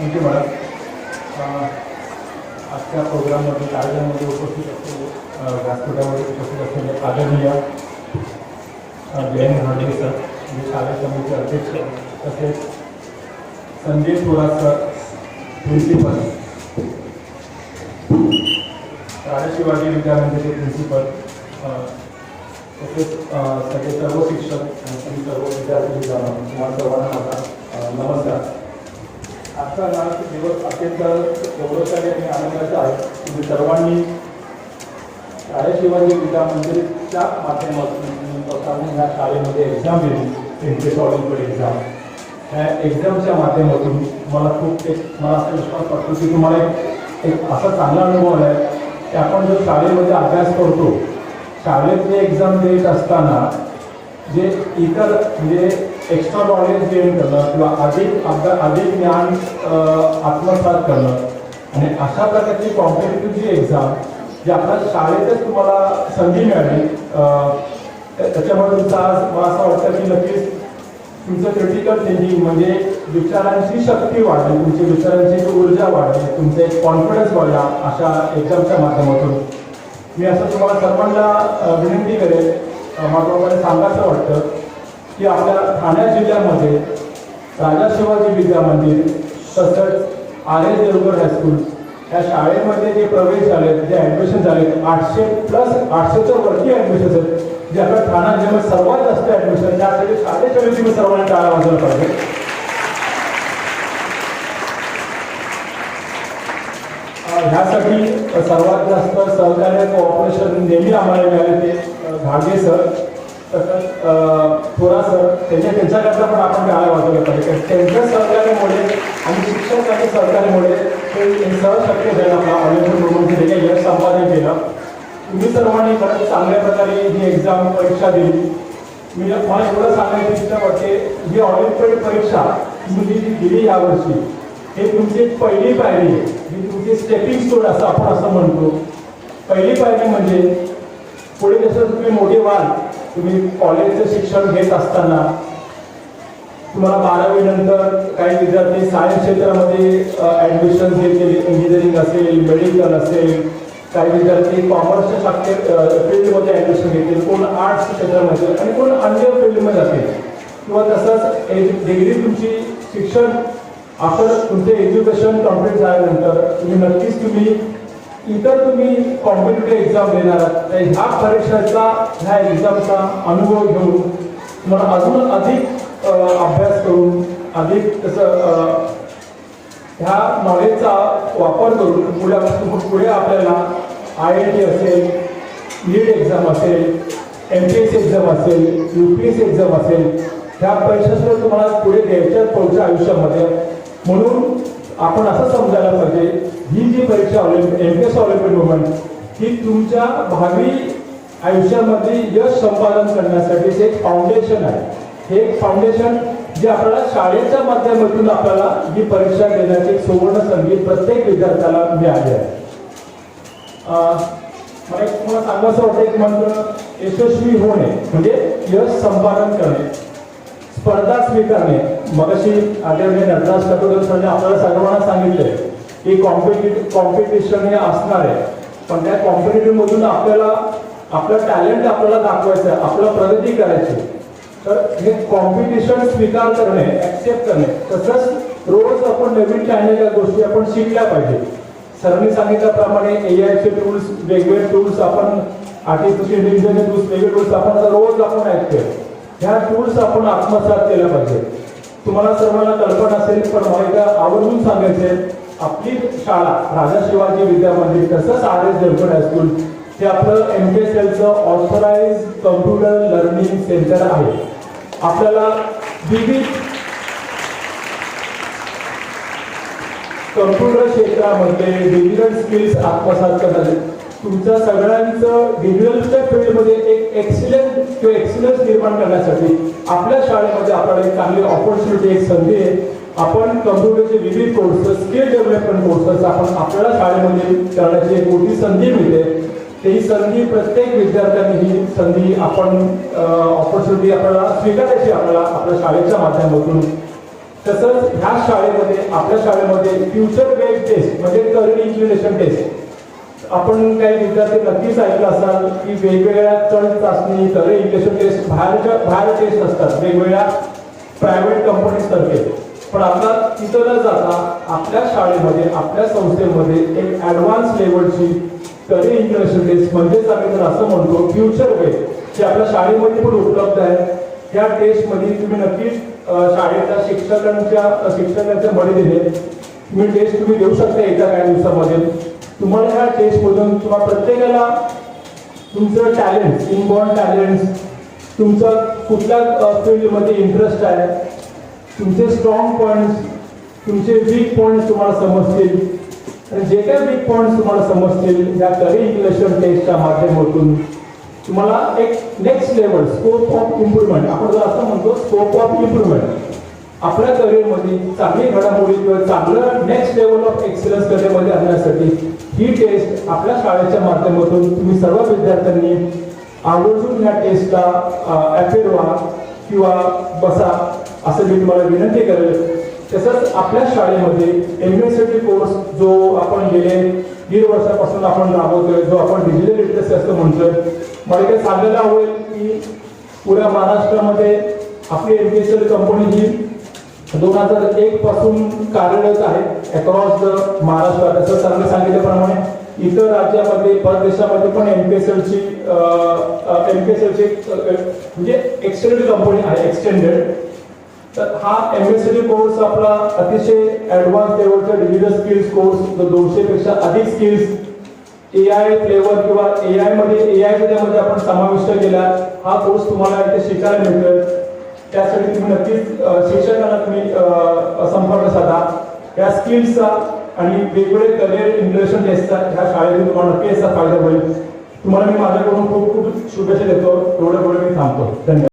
Thank you madam. आजच्या प्रोग्राममध्ये कार्यक्रमामध्ये उपस्थित असलेले व्यासपीठामध्ये उपस्थित असलेले आदरणीय जयंत हांडे सर जे शालेय समितीचे अध्यक्ष तसेच संजय थोरात सर प्रिन्सिपल राजा शिवाजी विद्यामंदिरचे प्रिन्सिपल तसेच सगळे सर्व शिक्षक आणि सर्व विद्यार्थी सर्वांना माझा नमस्कार. आजचा ना दिवस अत्यंत गौरवशाली आणि आनंदाचा आहे. तुम्ही सर्वांनी राजा शिवाजी विद्या मंदिरच्या माध्यमातून ह्या शाळेमध्ये एक्झाम दिली. एंट्री ऑलिम्पिक एक्झाम ह्या एक्झामच्या माध्यमातून मला खूप एक मला असा विश्वास वाटतो की तुम्हाला एक एक असा चांगला अनुभव आला आहे की आपण जर शाळेमध्ये अभ्यास करतो शाळेतली एक्झाम देत असताना जे इतर म्हणजे एक्स्ट्रा नॉलेज गेन करणं किंवा अधिक आपलं अधिक ज्ञान आत्मसात करणं. आणि अशा प्रकारची कॉम्पिटेटिव्ह जी एक्झाम जी आपल्या शाळेतच तुम्हाला संधी मिळाली त्याच्यामुळे तुमचा आज मला असं वाटतं की नक्कीच तुमचं क्रिटिकल थिंकिंग म्हणजे विचारांची शक्ती वाढली तुमची विचारांची ऊर्जा वाढली तुमचा एक कॉन्फिडन्स वाढला अशा एक्झामच्या माध्यमातून. मी असं तुम्हाला सर्वांना विनंती करेन अ, सांगायचं वाटतं की आपल्या ठाणे जिल्ह्यामध्ये राजा शिवाजी विद्या मंदिर तसंच आर एस देवगड हायस्कूल या शाळेमध्ये जे प्रवेश झाले जे ॲडमिशन झाले आठशे प्लस आठशेच्या वरती ॲडमिशन आहेत. जे आपल्या ठाणा जिल्ह्यामध्ये सर्वात जास्त ॲडमिशन त्यासाठी शाळेच्या वेळी तुम्ही सर्वांनी टाळा वाजवलं पाहिजे ह्यासाठी सर्वात जास्त सहकार्य कोऑपरेशन नेहमी आम्हाला मिळाले ते धागे घागे सर तसंच थोडा सर त्यांच्या त्यांच्याकरता पण आपण गाळा वाजवलं पाहिजे. कारण त्यांच्या सहकार्यामुळे आणि शिक्षणासाठी सहकार्यामुळे ते हे सहज शक्य झालं. आपला ऑलिम्पिक म्हणून जे काही यश संपादन केलं. तुम्ही सर्वांनी खरंच चांगल्या प्रकारे ही एक्झाम परीक्षा दिली. मी मला एवढं सांगायचं इच्छा वाटते ही ऑलिम्पिक परीक्षा तुम्ही जी दिली यावर्षी हे तुमची पहिली पायरी आहे. ही तुमची स्टेपिंग स्टोन असं आपण असं म्हणतो. पहिली पायरी म्हणजे पुढे जसं तुम्ही मोठे व्हाल तुम्ही कॉलेजचं शिक्षण घेत असताना तुम्हाला बारावी नंतर काही विद्यार्थी सायन्स क्षेत्रामध्ये ॲडमिशन घेतलेली इंजिनिअरिंग असेल मेडिकल असेल काही विद्यार्थी कॉमर्सच्या शाखे फील्डमध्ये ॲडमिशन घेतील. कोण आर्ट्स क्षेत्रामध्ये आणि कोण अन्य फील्डमध्ये असेल. किंवा तसंच डिग्री तुमची शिक्षण आफ्टर तुमचे एज्युकेशन कंप्लीट झाल्यानंतर तुम्ही नक्कीच तुम्ही इतर तुम्ही कॉम्पिटेटिव्ह एक्झाम देणार आहात. तर ह्या परीक्षेचा ह्या एक्झामचा अनुभव घेऊन तुम्हाला अजून अधिक अभ्यास करून अधिक तसं ह्या नॉलेजचा वापर करून पुढे पुढे आपल्याला आय आय टी असेल नीट एक्झाम असेल एम पी एस एक्झाम असेल यू पी एस एक्झाम असेल ह्या परीक्षासुद्धा तुम्हाला पुढे द्यायच्या पुढच्या आयुष्यामध्ये. म्हणून आपण असं समजायला पाहिजे ही जी परीक्षा Olympic M S Olympic movement ही तुमच्या भावी आयुष्यामध्ये यश संपादन करण्यासाठी एक फाउंडेशन आहे हे एक फाउंडेशन जे आपल्याला शाळेच्या माध्यमातून आपल्याला ही परीक्षा देण्याची एक सुवर्ण संधी प्रत्येक विद्यार्थ्याला मिळाली आहे. मला एक तुम्हाला सांगायचं वाटतं एक मंत्र यशस्वी होणे म्हणजे यश संपादन करणे स्पर्धा स्वीकारणे मगाशी आदरणीय नटराज कटोदर सरने आपल्याला सर्वांना सांगितले की कॉम्पिटिटिव्ह कॉम्पिटिशन हे असणार आहे. पण त्या कॉम्पिटिटिव्ह मधून आपल्याला आपलं टॅलेंट आपल्याला दाखवायचं आहे आपलं प्रगती करायची तर हे कॉम्पिटिशन स्वीकार करणे ऍक्सेप्ट करणे तसंच रोज आपण नवीन काही गोष्टी आपण शिकल्या पाहिजे. सरांनी सांगितल्याप्रमाणे ए आयचे टूल्स वेगवेगळे टूल्स आपण आर्टिफिशियल इंटेलिजन्स टूल्स वेगळे टूल्स आपण रोज आपण ऐकतोय. ह्या टूल्स आपण आत्मसात केल्या पाहिजे तुम्हाला सर्वांना कल्पना असेल पण मला एकदा आवर्जून सांगायचे आपली शाळा राजा शिवाजी विद्या मंदिर तसंच आर एस देवगड हायस्कूल हे आपलं एम पी एस एलचं ऑथराइज कम्प्युटर लर्निंग सेंटर आहे. आपल्याला विविध कम्प्युटर क्षेत्रामध्ये डिजिटल स्किल्स आत्मसात करण्यासाठी तुमच्या सगळ्यांचं डिजिटलच्या फील्डमध्ये एक एक्सिलन्स किंवा एक्सिलन्स निर्माण करण्यासाठी आपल्या शाळेमध्ये आपल्याला एक चांगली ऑपॉर्च्युनिटी एक संधी आहे. आपण कम्प्युटरचे विविध कोर्सेस स्किल डेव्हलपमेंट कोर्सेस आपण आपल्याला शाळेमध्ये करण्याची एक मोठी संधी मिळते. ही संधी प्रत्येक विद्यार्थ्यांनी ही संधी आपण ऑपॉर्च्युनिटी आपल्याला स्वीकारायची आपल्याला आपल्या शाळेच्या माध्यमातून. तसंच ह्या शाळेमध्ये आपल्या शाळेमध्ये फ्युचर बेस्ड टेस्ट म्हणजे करिअर इन्क्लिनेशन टेस्ट आपण काही विद्यार्थी नक्कीच ऐकलं असाल की वेगवेगळ्या चढ चाचणी करिअर इंजेक्शन टेस्ट बाहेरच्या बाहेर टेस्ट असतात. वेगवेगळ्या प्रायव्हेट कंपनीतर्फे पण आता तिथं न जाता आपल्या शाळेमध्ये आपल्या संस्थेमध्ये एक ऍडव्हान्स लेवलची तरी इन्क्लिनेशन टेस्ट म्हणजेच आम्ही तर असं म्हणतो फ्युचर वे जे आपल्या शाळेमध्ये पण उपलब्ध आहे. या टेस्टमध्ये तुम्ही नक्कीच शाळेच्या शिक्षकांच्या शिक्षकांच्या बळी दिले तुम्ही टेस्ट तुम्ही देऊ शकता एका काही दिवसामध्ये. तुम्हाला ह्या टेस्टमधून किंवा प्रत्येकाला तुमचं टॅलेंट इनबॉर्न टॅलेंट तुमचं कुठल्या फील्डमध्ये इंटरेस्ट आहे तुमचे स्ट्रॉंग पॉईंट्स तुमचे वीक पॉईंट्स तुम्हाला समजतील. आणि जे काही वीक पॉईंट्स तुम्हाला समजतील या करी इंग्लिशन टेस्टच्या माध्यमातून तुम्हाला एक next level scope of improvement आपण जर असं म्हणतो स्कोप ऑफ इम्प्रुव्हमेंट आपल्या करिअरमध्ये चांगली घडामोडी किंवा चांगलं नेक्स्ट लेवल ऑफ एक्सलन्स करिअरमध्ये आणण्यासाठी ही टेस्ट आपल्या शाळेच्या माध्यमातून तुम्ही सर्व विद्यार्थ्यांनी आवर्जून ह्या टेस्टला अपेअर व्हा किंवा बसा असं मी तुम्हाला विनंती करेल. तसंच आपल्या शाळेमध्ये एम एस सी कोर्स जो आपण गेले दीड वर्षापासून आपण राबवतोय जो आपण डिजिटल लिटरसी असं म्हणतोय मला काही सांगायला आवडेल की पुऱ्या महाराष्ट्रामध्ये आपली एम एस एल कंपनी ही दोन हजार एक पासून कार्यरत आहे अक्रॉस द महाराष्ट्र. जसं त्यांनी सांगितल्याप्रमाणे इतर राज्यामध्ये परदेशामध्ये पण एम पी एस एलची एम पी एस एलची म्हणजे एक्सटेंडेड कंपनी आहे एक्सटेंडेड तर हा एम एस सी कोर्स आपला अतिशय ऍडव्हान्स लेवलचा डिजिटल स्किल्स कोर्स दोनशे पेक्षा अधिक स्किल्स ए आय फ्लेवर किंवा ए आयमध्ये ए आय त्यामध्ये आपण समाविष्ट केला हा कोर्स तुम्हाला इथे शिकायला मिळतोय. त्यासाठी तुम्ही नक्कीच शिक्षकांना तुम्ही संपर्क साधा. या स्किल्सचा आणि वेगवेगळे करिअर इंटरेशन टेस्टचा ह्या शाळेतून तुम्हाला नक्की याचा फायदा होईल. तुम्हाला मी माझ्याकडून खूप खूप शुभेच्छा देतो. एवढं एवढं मी थांबतो. धन्यवाद.